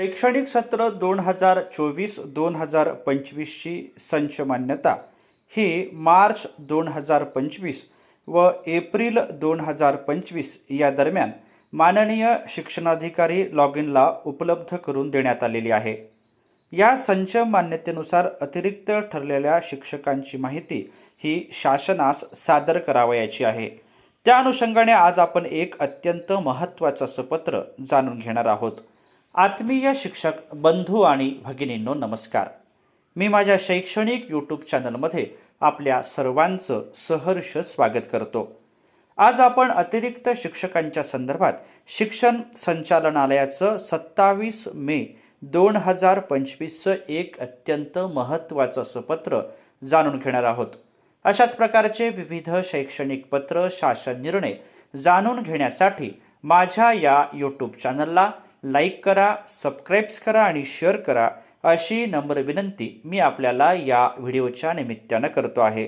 शैक्षणिक सत्र दोन हजार चोवीस दोन हजार पंचवीसची संच मान्यता. ही मार्च दोन हजार पंचवीस व एप्रिल दोन हजार पंचवीस या दरम्यान माननीय शिक्षणाधिकारी लॉग इनला उपलब्ध करून देण्यात आलेली आहे. या संच मान्यतेनुसार अतिरिक्त ठरलेल्या शिक्षकांची माहिती ही शासनास सादर करावयाची आहे. त्या अनुषंगाने आज आपण एक अत्यंत महत्त्वाचं सपत्र जाणून घेणार आहोत. आत्मीय शिक्षक बंधू आणि भगिनींनो नमस्कार. मी माझ्या शैक्षणिक यूट्यूब चॅनलमध्ये आपल्या सर्वांचं सहर्ष स्वागत करतो. आज आपण अतिरिक्त शिक्षकांच्या संदर्भात शिक्षण संचालनालयाचं सत्तावीस मे दोन हजार पंचवीसचं एक अत्यंत महत्त्वाचं असं पत्र जाणून घेणार आहोत. अशाच प्रकारचे विविध शैक्षणिक पत्र शासन निर्णय जाणून घेण्यासाठी माझ्या या यूट्यूब चॅनलला लाईक करा सबस्क्राईब्स करा आणि शेअर करा अशी नम्र विनंती मी आपल्याला या व्हिडिओच्या निमित्तानं करतो आहे.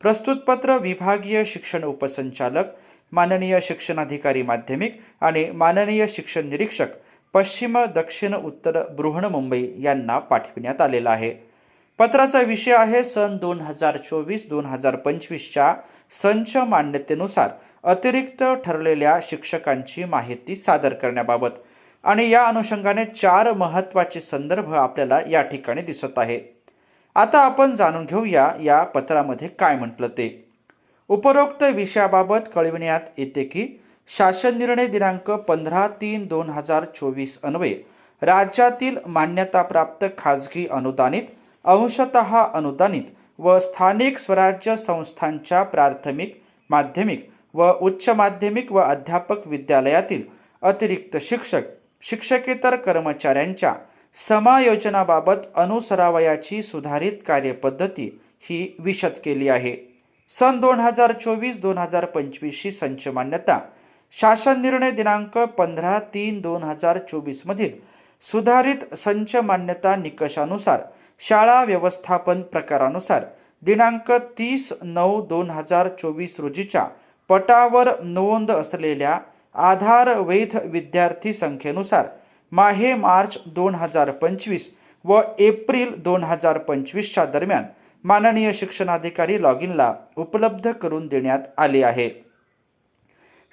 प्रस्तुतपत्र विभागीय शिक्षण उपसंचालक माननीय शिक्षणाधिकारी माध्यमिक आणि माननीय शिक्षण निरीक्षक पश्चिम दक्षिण उत्तर बृहन्मुंबई यांना पाठविण्यात आलेला आहे. पत्राचा विषय आहे सन दोन हजार चोवीस दोन हजार पंचवीसच्या संच मान्यतेनुसार अतिरिक्त ठरलेल्या शिक्षकांची माहिती सादर करण्याबाबत. आणि या अनुषंगाने चार महत्त्वाचे संदर्भ आपल्याला या ठिकाणी दिसत आहे. आता आपण जाणून घेऊया या पत्रामध्ये काय म्हटलं ते. उपरोक्त विषयाबाबत कळविण्यात येते की शासन निर्णय दिनांक पंधरा तीन दोन हजार चोवीस अन्वये राज्यातील मान्यताप्राप्त खाजगी अनुदानित अंशतः अनुदानित व स्थानिक स्वराज्य संस्थांच्या प्राथमिक माध्यमिक व उच्च माध्यमिक व अध्यापक विद्यालयातील अतिरिक्त शिक्षक शिक्षकेतर कर्मचाऱ्यांच्या समायोजनाबाबत अनुसरावयाची सुधारित कार्यपद्धती ही विशद केली आहे. सन दोन हजार चोवीस दोन हजार पंचवीसची संच मान्यता शासन निर्णय दिनांक पंधरा तीन दोन हजार चोवीसमधील सुधारित संच मान्यता निकषानुसार शाळा व्यवस्थापन प्रकारानुसार दिनांक तीस नऊ दोन हजार चोवीस रोजीच्या पटावर नोंद असलेल्या आधार वैध विद्यार्थी संख्येनुसार माहे मार्च दोन हजार पंचवीस व एप्रिल दोन हजार पंचवीसच्या दरम्यान माननीय शिक्षणाधिकारी लॉग इनला उपलब्ध करून देण्यात आले आहे.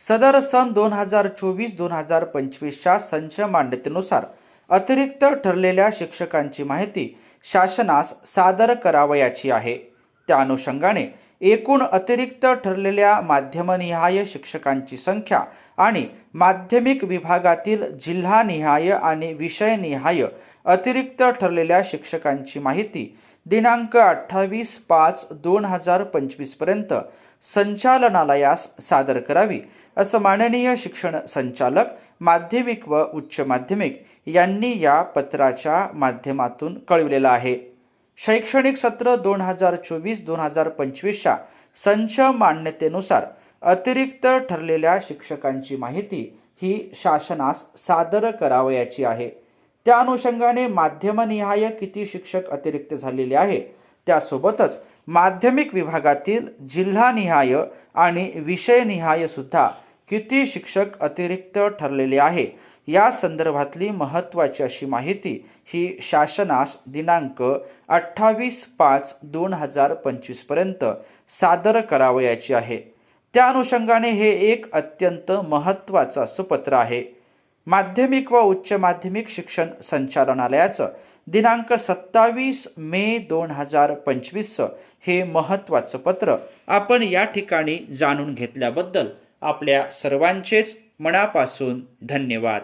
सदर सन दोन हजार चोवीस दोन हजार पंचवीसच्या संच मान्यतेनुसार अतिरिक्त ठरलेल्या शिक्षकांची माहिती शासनास सादर करावयाची आहे. त्या अनुषंगाने एकूण अतिरिक्त ठरलेल्या माध्यमनिहाय शिक्षकांची संख्या आणि माध्यमिक विभागातील जिल्हानिहाय आणि विषयनिहाय अतिरिक्त ठरलेल्या शिक्षकांची माहिती दिनांक अठ्ठावीस पाच दोन हजार पंचवीसपर्यंत संचालनालयास सादर करावी असं माननीय शिक्षण संचालक माध्यमिक व उच्च माध्यमिक यांनी या पत्राच्या माध्यमातून कळविलेलं आहे. शैक्षणिक सत्र दोन हजार चोवीस दोन हजार पंचवीसच्या संच मान्यतेनुसार अतिरिक्त ठरलेल्या शिक्षकांची माहिती ही शासनास सादर करावयाची आहे. त्या अनुषंगाने माध्यमनिहाय किती शिक्षक अतिरिक्त झालेले आहे त्यासोबतच माध्यमिक विभागातील जिल्हानिहाय आणि विषयनिहाय सुद्धा किती शिक्षक अतिरिक्त ठरलेले आहे या संदर्भातली महत्त्वाची अशी माहिती ही शासनास दिनांक अठ्ठावीस पाच दोन हजार पंचवीसपर्यंत सादर करावयाची आहे. त्या अनुषंगाने हे एक अत्यंत महत्त्वाचं असं पत्र आहे. माध्यमिक व उच्च माध्यमिक शिक्षण संचालनालयाचं दिनांक सत्तावीस मे दोन हजार पंचवीसचं हे महत्त्वाचं पत्र आपण या ठिकाणी जाणून घेतल्याबद्दल आपल्या सर्वांचेच मनापासून धन्यवाद.